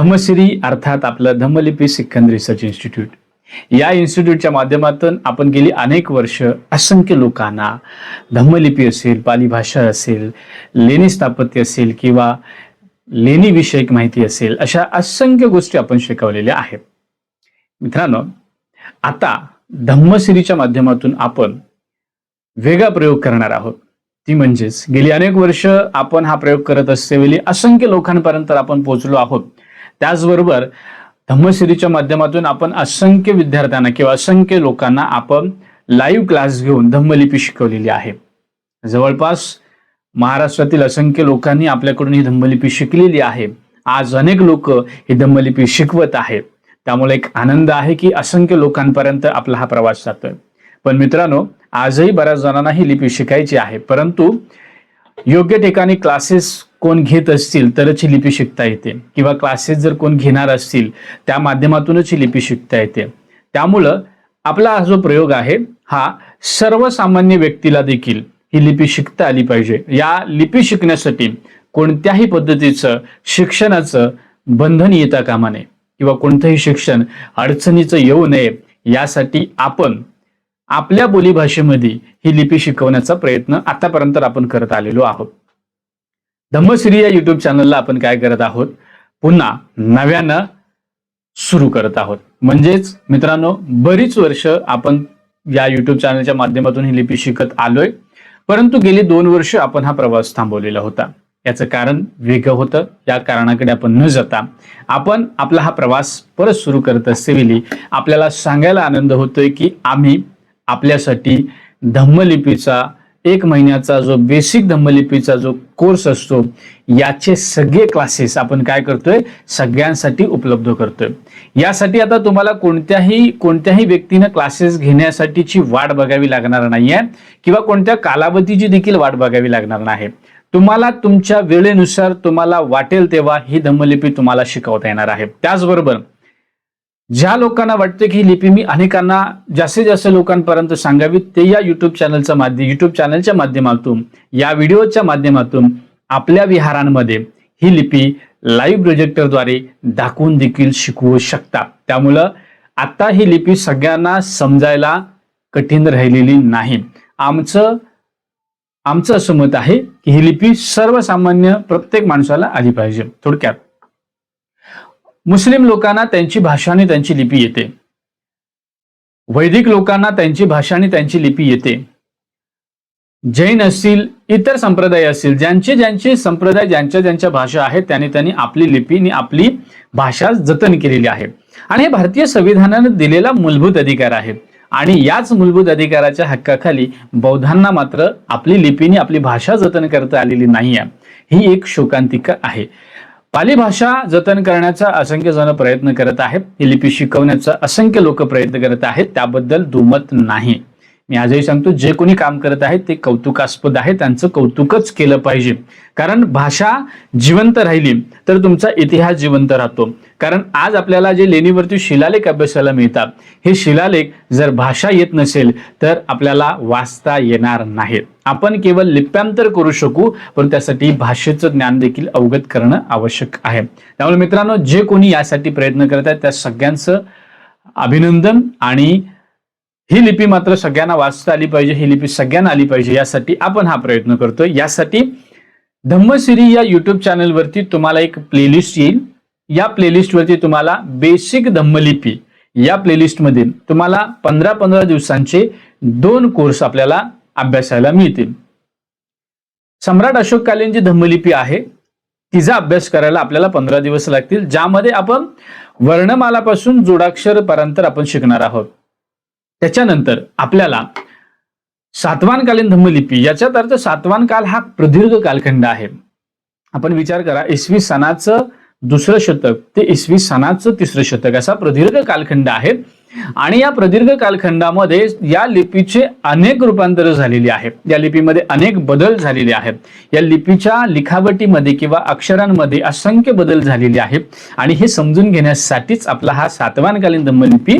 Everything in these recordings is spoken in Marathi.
होत धम्मश्री अर्थात आपलं धम्मलिपी सिक्खन रिसर्च इन्स्टिट्यूट. या इन्स्टिट्यूटच्या माध्यमातून आपण गेली अनेक वर्ष असंख्य लोकांना धम्मलिपी असेल पाली भाषा असेल लेणी स्थापत्य असेल किंवा लेणी विषयक माहिती असेल अशा असंख्य गोष्टी आपण शिकवलेल्या आहेत. मित्रांनो आता धम्मश्रीच्या माध्यमातून आपण वेगळा प्रयोग करणार आहोत. ती म्हणजेच गेली अनेक वर्ष आपण हा प्रयोग करत असतेवेळी असंख्य लोकांपर्यंत आपण पोहोचलो आहोत. त्याचबरोबर धम्मश्रीच्या माध्यमातून आपण असंख्य विद्यार्थ्यांना किंवा असंख्य लोकांना आपण लाईव्ह क्लास घेऊन धम्मलिपी शिकवलेली आहे. जवळपास महाराष्ट्रातील असंख्य लोकांनी आपल्याकडून ही धम्मलिपी शिकलेली आहे. आज अनेक लोक ही धम्मलिपी शिकवत आहेत. त्यामुळे एक आनंद आहे की असंख्य लोकांपर्यंत आपला हा प्रवास जातोय. पण मित्रांनो आजही बऱ्याच जणांना ही लिपी शिकायची आहे. परंतु योग्य ठिकाणी क्लासेस कोण घेत असतील तरच ही लिपी शिकता येते. किंवा क्लासेस जर कोण घेणार असतील त्या माध्यमातूनच ही लिपी शिकता येते. त्यामुळं आपला हा जो प्रयोग आहे हा सर्वसामान्य व्यक्तीला देखील ही लिपी शिकता आली पाहिजे. या लिपी शिकण्यासाठी कोणत्याही पद्धतीचं शिक्षणाचं बंधन येता कामा नये. किंवा कोणतंही शिक्षण अडचणीचं येऊ नये यासाठी आपण आपल्या बोलीभाषेमध्ये ही लिपी शिकवण्याचा प्रयत्न आतापर्यंत आपण करत आलेलो आहोत. धम्मश्री या युट्यूब चॅनलला आपण काय करत आहोत? पुन्हा नव्यानं सुरू करत आहोत. म्हणजेच मित्रांनो बरीच वर्ष आपण या युट्यूब चॅनलच्या माध्यमातून ही लिपी शिकत आलोय. परंतु गेली दोन वर्ष आपण हा प्रवास थांबवलेला होता. याचं कारण वेगळं होतं. या कारणाकडे आपण न जाता आपण आपला हा प्रवास परत सुरू करत असतेवेळी आपल्याला सांगायला आनंद होतोय की आम्ही आपल्यासाठी धम्मलिपीचा एक महिन्याचा जो बेसिक धम्मलिपीचा जो कोर्स असतो याचे सगळे क्लासेस आपण काय करतोय? सगळ्यांसाठी उपलब्ध करतोय. यासाठी आता तुम्हाला कोणत्याही कोणत्याही व्यक्तीनं क्लासेस घेण्यासाठीची वाट बघावी लागणार नाहीये किंवा कोणत्या कालावधीची देखील वाट बघावी लागणार नाही. तुम्हाला तुमच्या वेळेनुसार तुम्हाला वाटेल तेव्हा ही धम्मलिपी तुम्हाला शिकवता येणार आहे. त्याचबरोबर ज्या लोकांना वाटते की ही लिपी मी अनेकांना जास्तीत जास्त लोकांपर्यंत सांगावी ते या युट्यूब चॅनलचं माध्यम युट्यूब चॅनलच्या माध्यमातून या व्हिडिओच्या माध्यमातून आपल्या विहारांमध्ये ही लिपी लाईव्ह प्रोजेक्टरद्वारे दाखवून देखील शिकवू शकता त्यामुळं आता ही लिपी सगळ्यांना समजायला कठीण राहिलेली नाही. आमचं आमचं असं मत आहे की ही लिपी सर्वसामान्य प्रत्येक माणसाला आली पाहिजे. थोडक्यात मुस्लिम लोकांना त्यांची भाषा आणि त्यांची लिपी येते. वैदिक लोकांना त्यांची भाषा आणि त्यांची लिपी येते. जैन असतील इतर संप्रदाय असतील ज्यांचे ज्यांचे संप्रदाय ज्यांच्या ज्यांच्या भाषा आहेत त्यांनी त्यांनी आपली लिपी आणि आपली भाषा जतन केलेली आहे. आणि हे भारतीय संविधानाने दिलेला मूलभूत अधिकार आहे. आणि याच मूलभूत अधिकाराच्या हक्काखाली बौद्धांना मात्र आपली लिपीने आपली भाषा जतन करता आलेली नाही आहे ही एक शोकांतिका आहे. पाली भाषा जतन करण्याचा असंख्य जण प्रयत्न करत आहेत. ही लिपी शिकवण्याचा असंख्य लोक प्रयत्न करत आहेत. त्याबद्दल दुमत नाही. मी आजही सांगतो जे कोणी काम करत आहेत ते कौतुकास्पद आहे. त्यांचं कौतुकच केलं पाहिजे. कारण भाषा जिवंत राहिली तर तुमचा इतिहास जिवंत राहतो. कारण आज आपल्याला जे लेणीवरती शिलालेख अभ्यासाला मिळतात हे शिलालेख जर भाषा येत नसेल तर आपल्याला वाचता येणार नाहीत आपण केवळ लिप्यांतर करू शकू पण त्यासाठी भाषेचं ज्ञान देखील अवगत करणं आवश्यक आहे. त्यामुळे मित्रांनो जे कोणी यासाठी प्रयत्न करत आहेत त्या सगळ्यांचं अभिनंदन आणि ही लिपी मात्र सगळ्यांना वाचता आली पाहिजे ही लिपी सगळ्यांना आली पाहिजे यासाठी आपण हा प्रयत्न करतोय. यासाठी धम्मसिरी या युट्यूब चॅनलवरती तुम्हाला एक प्लेलिस्ट येईल. या प्लेलिस्टवरती तुम्हाला बेसिक धम्मलिपी या प्लेलिस्टमध्ये तुम्हाला पंधरा पंधरा दिवसांचे दोन कोर्स आपल्याला अभ्यासायला मिळतील. सम्राट अशोककालीन जी धम्मलिपी आहे तिचा अभ्यास करायला आपल्याला पंधरा दिवस लागतील ज्यामध्ये आपण वर्णमालापासून जोडाक्षरपर्यंत आपण शिकणार आहोत. त्याच्यानंतर आपल्याला सातवानकालीन धम्मलिपी याच्यात अर्थ सातवान काल हा प्रदीर्घ कालखंड आहे. आपण विचार करा इसवी सणाचं दुसरं शतक ते इसवी सणाचं तिसरं शतक असा प्रदीर्घ कालखंड आहे. आणि या प्रदीर्घ कालखंडामध्ये या लिपीचे अनेक रूपांतर झालेली आहेत या लिपीमध्ये अनेक बदल झालेले आहेत. या लिपीच्या लिखावटीमध्ये किंवा अक्षरांमध्ये असंख्य बदल झालेले आहेत. आणि हे समजून घेण्यासाठीच आपला हा सातवानकालीन धम्मलिपी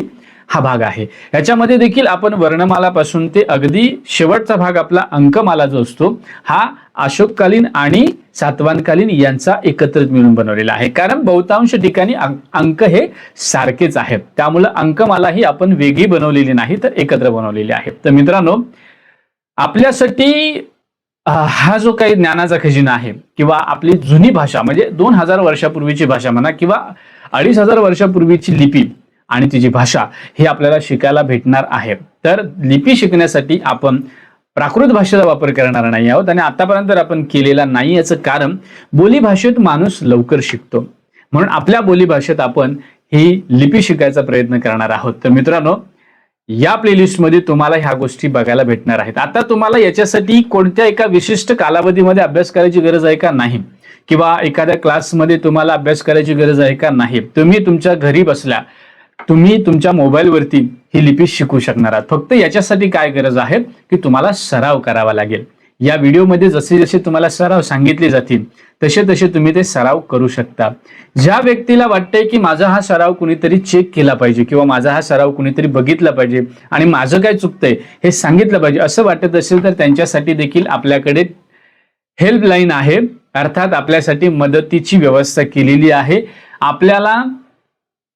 हा भाग आहे. याच्यामध्ये देखील आपण वर्णमालापासून ते अगदी शेवटचा भाग आपला अंकमाला जो असतो हा अशोककालीन आणि सातवानकालीन यांचा एकत्रित मिळून बनवलेला आहे. कारण बहुतांश ठिकाणी अंक हे सारखेच आहेत. त्यामुळं अंकमाला ही आपण वेगळी बनवलेली नाही तर एकत्र बनवलेली आहे. तर मित्रांनो आपल्यासाठी हा जो काही ज्ञानाचा खजिना आहे किंवा आपली जुनी भाषा म्हणजे दोन हजार वर्षापूर्वीची भाषा म्हणा किंवा अडीच हजार वर्षापूर्वीची लिपी आणि तिची भाषा ही आपल्याला शिकायला भेटणार आहे. तर लिपी शिकण्यासाठी आपण प्राकृत भाषेचा वापर करणार नाही आहोत आणि आतापर्यंत आपण केलेला नाही याचं कारण बोली भाषेत माणूस लवकर शिकतो. म्हणून आपल्या बोली भाषेत आपण ही लिपी शिकायचा प्रयत्न करणार आहोत. तर मित्रांनो या प्लेलिस्टमध्ये तुम्हाला ह्या गोष्टी बघायला भेटणार आहेत. आता तुम्हाला याच्यासाठी कोणत्या एका विशिष्ट कालावधीमध्ये अभ्यास करायची गरज आहे का नाही? किंवा एखाद्या क्लासमध्ये तुम्हाला अभ्यास करायची गरज आहे का नाही? तुम्ही तुमच्या घरी बसल्या तुम्ही तुमच्या मोबाईलवरती ही लिपी शिकू शकणार आहात. फक्त याच्यासाठी काय गरज आहे? की तुम्हाला सराव करावा लागेल. या व्हिडिओमध्ये जसे जसे तुम्हाला सराव सांगितले जातील तसे तसे तुम्ही ते सराव करू शकता. ज्या व्यक्तीला वाटतंय की माझा हा सराव कुणीतरी चेक केला पाहिजे किंवा माझा हा सराव कुणीतरी बघितला पाहिजे आणि माझं काय चुकतंय हे सांगितलं पाहिजे असं वाटत असेल तर त्यांच्यासाठी देखील आपल्याकडे हेल्पलाईन आहे. अर्थात आपल्यासाठी मदतीची व्यवस्था केलेली आहे. आपल्याला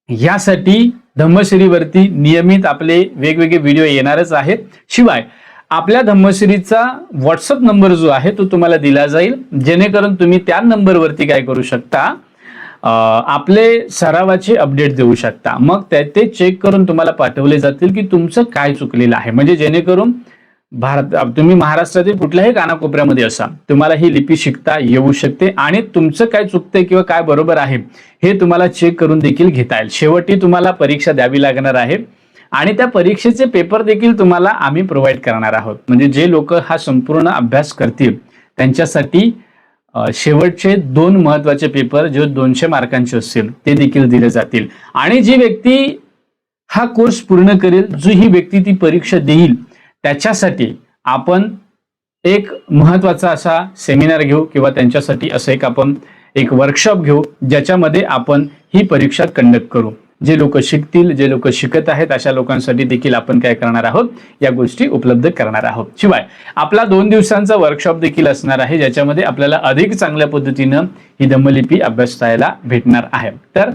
यासाठी धम्मश्रीवरती नियमित आपले वेगवेगळे व्हिडिओ येणारच आहेत. शिवाय आपल्या धम्मश्रीचा व्हॉट्सअप नंबर जो आहे तो तुम्हाला दिला जाईल. जेणेकरून तुम्ही त्या नंबरवरती काय करू शकता? आपले सरावाचे अपडेट देऊ शकता. मग ते चेक करून तुम्हाला पाठवले जातील की तुमचं काय चुकलेलं आहे. म्हणजे जेणेकरून भारत तुम्ही महाराष्ट्रातील कुठल्याही कानाकोपऱ्यामध्ये असा तुम्हाला ही लिपी शिकता येऊ शकते आणि तुमचं काय चुकतंय किंवा काय बरोबर आहे हे तुम्हाला चेक करून देखील घेता येईल. शेवटी तुम्हाला परीक्षा द्यावी लागणार आहे आणि त्या परीक्षेचे पेपर देखील तुम्हाला आम्ही प्रोव्हाइड करणार आहोत. म्हणजे जे लोक हा संपूर्ण अभ्यास करतील त्यांच्यासाठी शेवटचे दोन महत्त्वाचे पेपर जे दोनशे मार्कांचे असतील ते देखील दिले जातील. आणि जी व्यक्ती हा कोर्स पूर्ण करेल जो ही व्यक्ती ती परीक्षा देईल त्याच्यासाठी आपण एक महत्त्वाचा असा सेमिनार घेऊ किंवा त्यांच्यासाठी असं एक आपण एक वर्कशॉप घेऊ ज्याच्यामध्ये आपण ही परीक्षा कंडक्ट करू. जे लोक शिकतील जे लोक शिकत आहेत अशा लोकांसाठी देखील आपण काय करणार आहोत? या गोष्टी उपलब्ध करणार आहोत. शिवाय आपला दोन दिवसांचा वर्कशॉप देखील असणार आहे ज्याच्यामध्ये आपल्याला अधिक चांगल्या पद्धतीनं ही दमलिपी अभ्यासायला भेटणार आहे. तर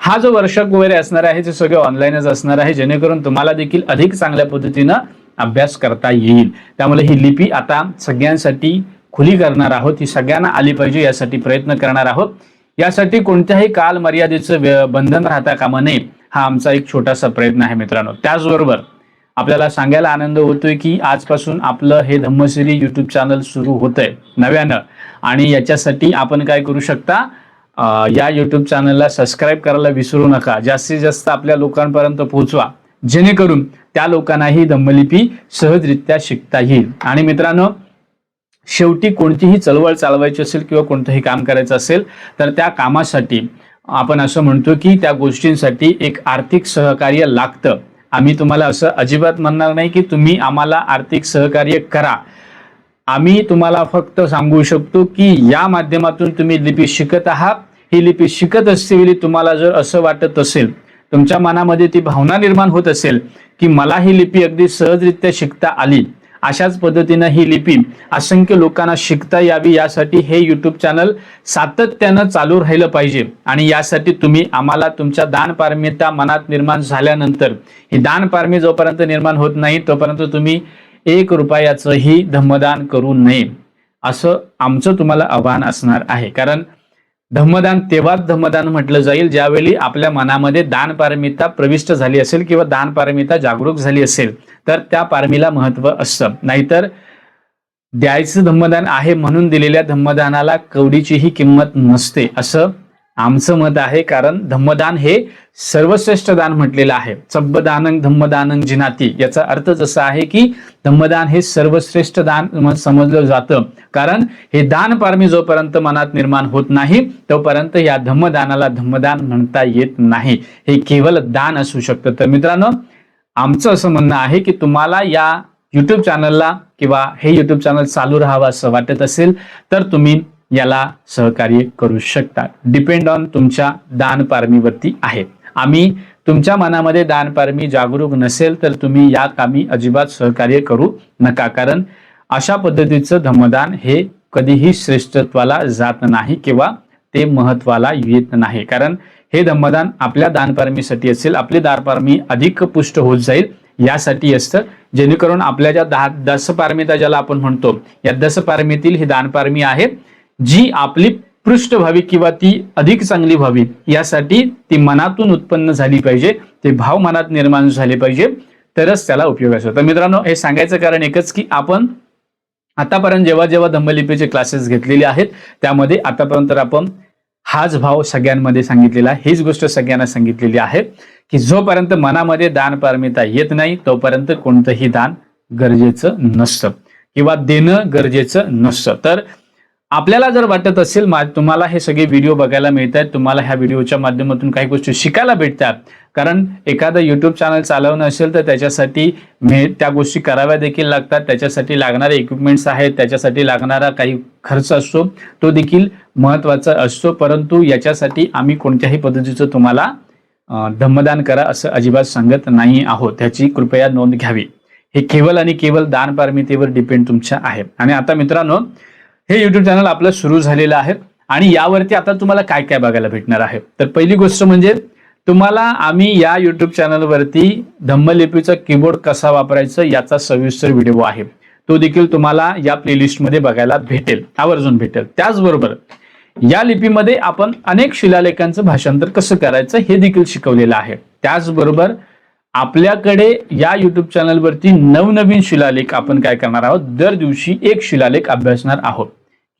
हा जो वर्कशॉप वगैरे असणार आहे ते सगळं ऑनलाईनच असणार आहे जेणेकरून तुम्हाला देखील अधिक चांगल्या पद्धतीनं अभ्यास करता येईल. त्यामुळे ही लिपी आता सगळ्यांसाठी खुली करणार आहोत. ही सगळ्यांना आली पाहिजे यासाठी प्रयत्न करणार आहोत. यासाठी कोणत्याही काल मर्यादेचं बंधन राहता कामा नये हा आमचा एक छोटासा प्रयत्न आहे मित्रांनो. त्याचबरोबर आपल्याला सांगायला आनंद होतोय की आजपासून आपलं हे धम्मश्री यूट्यूब चॅनल सुरू होतंय नव्यानं. आणि याच्यासाठी आपण काय करू शकता? अं, या यूट्यूब चॅनलला सबस्क्राईब करायला विसरू नका. जास्तीत जास्त आपल्या लोकांपर्यंत पोहोचवा. जेणेकरून त्या लोकांनाही धम्मलिपी सहजरित्या शिकता येईल. आणि मित्रांनो शेवटी कोणतीही चळवळ चालवायची असेल किंवा कोणतंही काम करायचं असेल तर त्या कामासाठी आपण असं म्हणतो की त्या गोष्टींसाठी एक आर्थिक सहकार्य लागतं. आम्ही तुम्हाला असं अजिबात म्हणणार नाही की तुम्ही आम्हाला आर्थिक सहकार्य करा. आम्ही तुम्हाला फक्त सांगू शकतो की या माध्यमातून तुम्ही लिपी शिकत आहात. ही लिपी शिकत असतेवेळी तुम्हाला जर असं वाटत असेल तुमच्या मनामध्ये ती भावना निर्माण होत असेल की मला ही लिपी अगदी सहजरित्या शिकता आली. अशाच पद्धतीनं ही लिपी असंख्य लोकांना शिकता यावी यासाठी हे यूट्यूब चॅनल सातत्यानं चालू राहिलं पाहिजे. आणि यासाठी तुम्ही आम्हाला तुमच्या दानपारमिता मनात निर्माण झाल्यानंतर ही दानपारमी जोपर्यंत निर्माण होत नाही तोपर्यंत तुम्ही एक रुपयाचंही धम्मदान करू नये. असं आमचं तुम्हाला आव्हान असणार आहे. कारण धम्मदान तेव्हाच धम्मदान म्हटलं जाईल ज्यावेळी आपल्या मनामध्ये दान पारमिता प्रविष्ट झाली असेल किंवा दान पारमिता जागरूक झाली असेल तर त्या पारमीला महत्त्व असतं. नाहीतर द्यायचं धम्मदान आहे म्हणून दिलेल्या धम्मदानाला कवडीचीही किंमत नसते असं आमचं मत आहे कारण धम्मदान हे सर्वश्रेष्ठ दान म्हटलेलं आहे. चब्बदानंग धम्मदानंग जिनाती. याचा अर्थ असा आहे की धम्मदान हे सर्वश्रेष्ठ दान समजलं जातं. कारण हे दान पारमी जोपर्यंत मनात निर्माण होत नाही तोपर्यंत या धम्मदानाला धम्मदान म्हणता येत नाही. हे केवळ दान असू शकतं. तर मित्रांनो आमचं असं म्हणणं आहे की तुम्हाला या युट्यूब चॅनलला किंवा हे युट्यूब चॅनल चालू राहावं असं वाटत असेल तर तुम्ही याला सहकार्य करू शकता डिपेंड ऑन तुमच्या दानपारमीवरती आहे आम्ही तुमच्या मनामध्ये दानपारमी जागरूक नसेल तर तुम्ही या कामी अजिबात सहकार्य करू नका. कारण अशा पद्धतीचं धम्मदान हे कधीही श्रेष्ठत्वाला जात नाही किंवा ते महत्वाला येत नाही. कारण हे धम्मदान आपल्या दानपारमीसाठी असेल आपली दानपारमी अधिक पुष्ट होत जाईल यासाठी असतं. जेणेकरून आपल्या ज्या दहा दसपारमिता ज्याला आपण म्हणतो या दसपारमीतील ही दानपारमी आहे. जी आपली पृष्ठ व्हावी किंवा ती अधिक चांगली व्हावी यासाठी ती मनातून उत्पन्न झाली पाहिजे ते भाव मनात निर्माण झाले पाहिजे तरच त्याला उपयोग असतो. तर मित्रांनो हे सांगायचं कारण एकच की आपण आतापर्यंत जेव्हा जेव्हा धम्मलिपीचे क्लासेस घेतलेले आहेत त्यामध्ये आतापर्यंत आपण हाच भाव सगळ्यांमध्ये सांगितलेला आहे. हीच गोष्ट सगळ्यांना सांगितलेली आहे की जोपर्यंत मनामध्ये दान पारमिता येत नाही तोपर्यंत कोणतंही दान गरजेचं नसतं किंवा देणं गरजेचं नसतं. तर आपल्याला जर वाटत असेल मा- तुम्हाला हे सगळे व्हिडिओ बघायला मिळत आहेत तुम्हाला ह्या व्हिडिओच्या माध्यमातून काही गोष्टी शिकायला भेटतात. कारण एखादं युट्यूब चॅनल चालवणं असेल तर त्याच्यासाठी मे त्या गोष्टी कराव्या देखील लागतात. त्याच्यासाठी लागणारे इक्विपमेंट्स आहेत त्याच्यासाठी लागणारा काही खर्च असतो तो देखील महत्त्वाचा असतो. परंतु याच्यासाठी आम्ही कोणत्याही पद्धतीचं तुम्हाला धम्मदान करा असं अजिबात सांगत नाही आहोत. त्याची कृपया नोंद घ्यावी. हे केवळ आणि केवळ दान पारमितेवर डिपेंड तुमच्या आहे. आणि आता मित्रांनो हे युट्यूब चॅनल आपलं सुरू झालेलं आहे आणि यावरती आता तुम्हाला काय काय बघायला भेटणार आहे. तर पहिली गोष्ट म्हणजे तुम्हाला आम्ही या युट्यूब चॅनलवरती धम्मलिपीचा कीबोर्ड कसा वापरायचा याचा सविस्तर व्हिडिओ आहे. तो देखील तुम्हाला या प्लेलिस्टमध्ये बघायला भेटेल आवर्जून भेटेल. त्याचबरोबर या लिपीमध्ये आपण अनेक शिलालेखांचं भाषांतर कसं करायचं हे देखील शिकवलेलं आहे. त्याचबरोबर आपल्याकडे या युट्यूब चॅनलवरती नवनवीन शिलालेख आपण काय करणार आहोत? दर दिवशी एक शिलालेख अभ्यासणार आहोत.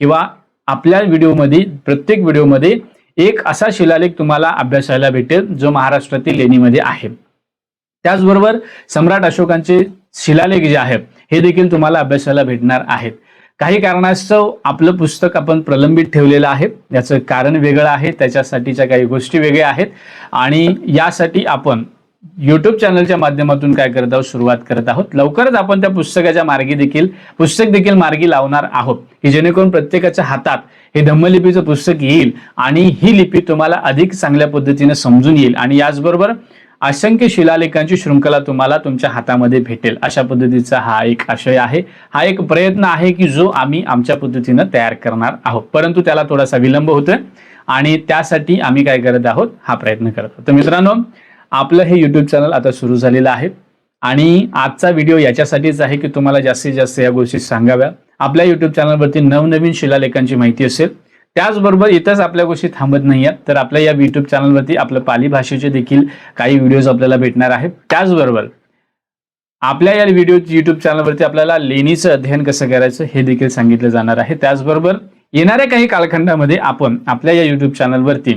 किंवा आपल्या व्हिडिओमध्ये प्रत्येक व्हिडिओमध्ये एक असा शिलालेख तुम्हाला अभ्यासायला भेटेल जो महाराष्ट्रातील लेणीमध्ये आहे. त्याचबरोबर सम्राट अशोकांचे शिलालेख जे आहेत हे देखील तुम्हाला अभ्यासाला भेटणार आहेत. काही कारणास्तव आपलं पुस्तक आपण प्रलंबित ठेवलेलं आहे. याचं कारण वेगळं आहे त्याच्यासाठीच्या काही गोष्टी वेगळ्या आहेत. आणि यासाठी आपण युट्यूब चॅनलच्या माध्यमातून काय करत आहोत? सुरुवात करत आहोत. लवकरच आपण त्या पुस्तकाच्या मार्गी देखील पुस्तक देखील मार्गी लावणार आहोत की जेणेकरून प्रत्येकाच्या हातात हे धम्मलिपीचं पुस्तक येईल आणि ही लिपी तुम्हाला अधिक चांगल्या पद्धतीने समजून येईल आणि याचबरोबर असंख्य शिलालेखांची शृंखला तुम्हाला तुमच्या हातामध्ये भेटेल. अशा पद्धतीचा हा एक आशय आहे. हा एक प्रयत्न आहे की जो आम्ही आमच्या पद्धतीनं तयार करणार आहोत. परंतु त्याला थोडासा विलंब होतोय आणि त्यासाठी आम्ही काय करत आहोत? हा प्रयत्न करत आहोत. तर मित्रांनो आपलं हे यूट्यूब चॅनल आता सुरू झालेलं आहे. आणि आजचा व्हिडिओ याच्यासाठीच आहे की तुम्हाला जास्तीत जास्त या गोष्टी सांगाव्या. आपल्या यूट्यूब चॅनलवरती नवनवीन शिलालेखांची माहिती असेल. त्याचबरोबर इथंच आपल्या गोष्टी थांबत नाही आहेत तर आपल्या या यूट्यूब चॅनलवरती आपलं पाली भाषेचे देखील काही व्हिडिओज आपल्याला भेटणार आहेत. त्याचबरोबर आपल्या या व्हिडिओ यूट्यूब चॅनलवरती आपल्याला लेणीचं अध्ययन कसं करायचं हे देखील सांगितलं जाणार आहे. त्याचबरोबर येणाऱ्या काही कालखंडामध्ये आपण आपल्या या यूट्यूब चॅनलवरती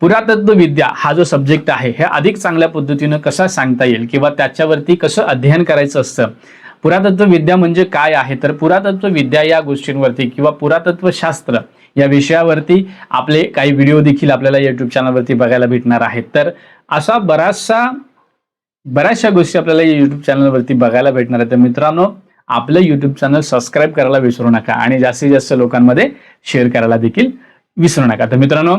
पुरातत्व विद्या हा जो सब्जेक्ट आहे हे अधिक चांगल्या पद्धतीनं कसा सांगता येईल किंवा त्याच्यावरती कसं अध्ययन करायचं असतं? पुरातत्व विद्या म्हणजे काय आहे? तर पुरातत्व विद्या या गोष्टींवरती किंवा पुरातत्वशास्त्र या विषयावरती आपले काही व्हिडिओ देखील आपल्याला यूट्यूब चॅनलवरती बघायला भेटणार आहेत. तर असा बराचसा बऱ्याचशा गोष्टी आपल्याला यूट्यूब चॅनलवरती बघायला भेटणार आहेत. तर मित्रांनो आपलं यूट्यूब चॅनल सबस्क्राईब करायला विसरू नका आणि जास्तीत जास्त लोकांमध्ये शेअर करायला देखील विसरू नका. तर मित्रांनो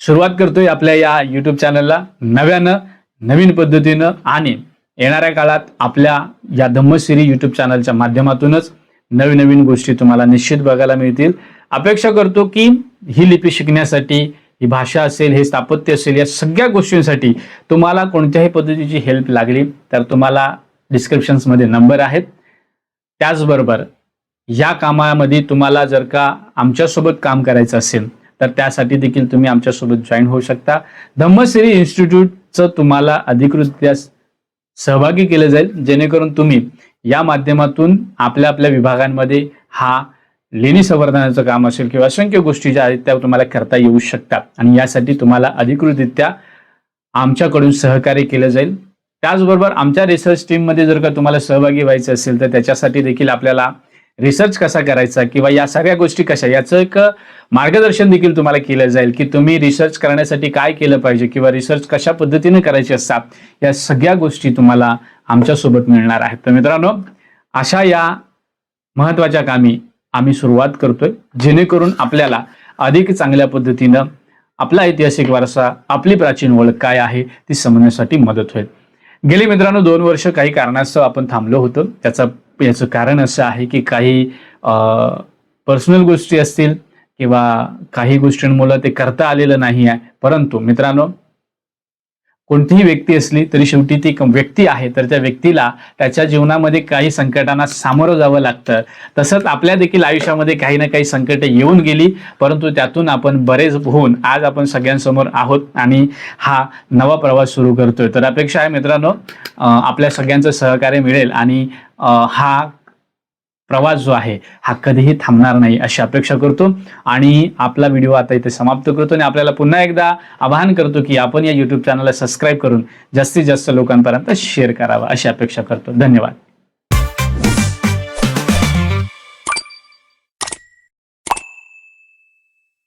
सुरुवात करतोय आपल्या या युट्यूब चॅनलला नव्यानं नवीन पद्धतीनं आणि येणाऱ्या काळात आपल्या या धम्मश्री युट्यूब चॅनलच्या माध्यमातूनच नवीन नवीन गोष्टी तुम्हाला निश्चित बघायला मिळतील. अपेक्षा करतो की ही लिपी शिकण्यासाठी ही भाषा असेल हे स्थापत्य असेल या सगळ्या गोष्टींसाठी तुम्हाला कोणत्याही पद्धतीची हेल्प लागली तर तुम्हाला डिस्क्रिप्शन्समध्ये नंबर आहेत. त्याचबरोबर या कामामध्ये तुम्हाला जर का आमच्यासोबत काम करायचं असेल तर त्यासाठी देखील तुम्ही आमच्यासोबत जॉईन होऊ शकता. धम्मश्री इन्स्टिट्यूटचं तुम्हाला अधिकृतरित्या सहभागी केलं जाईल. जेणेकरून तुम्ही या माध्यमातून आपल्या आपल्या विभागांमध्ये हा लेणी संवर्धनाचं काम असेल किंवा असंख्य गोष्टी ज्या आहेत त्या तुम्हाला करता येऊ शकतात. आणि यासाठी तुम्हाला अधिकृतरित्या आमच्याकडून सहकार्य केलं जाईल. त्याचबरोबर आमच्या रिसर्च टीममध्ये जर का तुम्हाला सहभागी व्हायचं असेल तर त्याच्यासाठी देखील आपल्याला रिसर्च कसा करायचा किंवा या सगळ्या गोष्टी कशा? याचं एक मार्गदर्शन देखील तुम्हाला केलं जाईल की तुम्ही रिसर्च करण्यासाठी काय केलं पाहिजे किंवा रिसर्च कशा पद्धतीने करायची असतात या सगळ्या गोष्टी तुम्हाला आमच्यासोबत मिळणार आहेत. तर मित्रांनो अशा या महत्त्वाच्या कामी आम्ही सुरुवात करतोय जेणेकरून आपल्याला अधिक चांगल्या पद्धतीनं आपला ऐतिहासिक वारसा आपली प्राचीन ओळख काय आहे ती समजण्यासाठी मदत होईल. गेली मित्रांनो दोन वर्ष काही कारणास्तव आपण थांबलो होतो. त्याचं याचं कारण असं आहे की काही पर्सनल गोष्टी असतील किंवा काही गोष्टींमुळे ते करता आलेलं नाही आहे. परंतु मित्रांनो कोणतीही व्यक्ती असली तरी शेवटी ती एक व्यक्ती आहे. तर त्या व्यक्तीला त्याच्या जीवनामध्ये काही संकटांना सामोरं जावं लागतं. तसंच आपल्या देखील आयुष्यामध्ये काही ना काही संकटे येऊन गेली परंतु त्यातून आपण बरेच होऊन आज आपण सगळ्यांसमोर आहोत आणि हा नवा प्रवास सुरू करतोय. तर अपेक्षा आहे मित्रांनो आपल्या सगळ्यांचं सहकार्य मिळेल आणि हा प्रवास जो आहे हा कधीही थांबणार नाही अशी अपेक्षा करतो. आणि आपला व्हिडिओ आता इथे समाप्त करतो आणि आपल्याला पुन्हा एकदा आवाहन करतो की आपण या यूट्यूब चॅनलला सबस्क्राईब करून जास्तीत जास्त लोकांपर्यंत शेअर करावा अशी अपेक्षा करतो. धन्यवाद.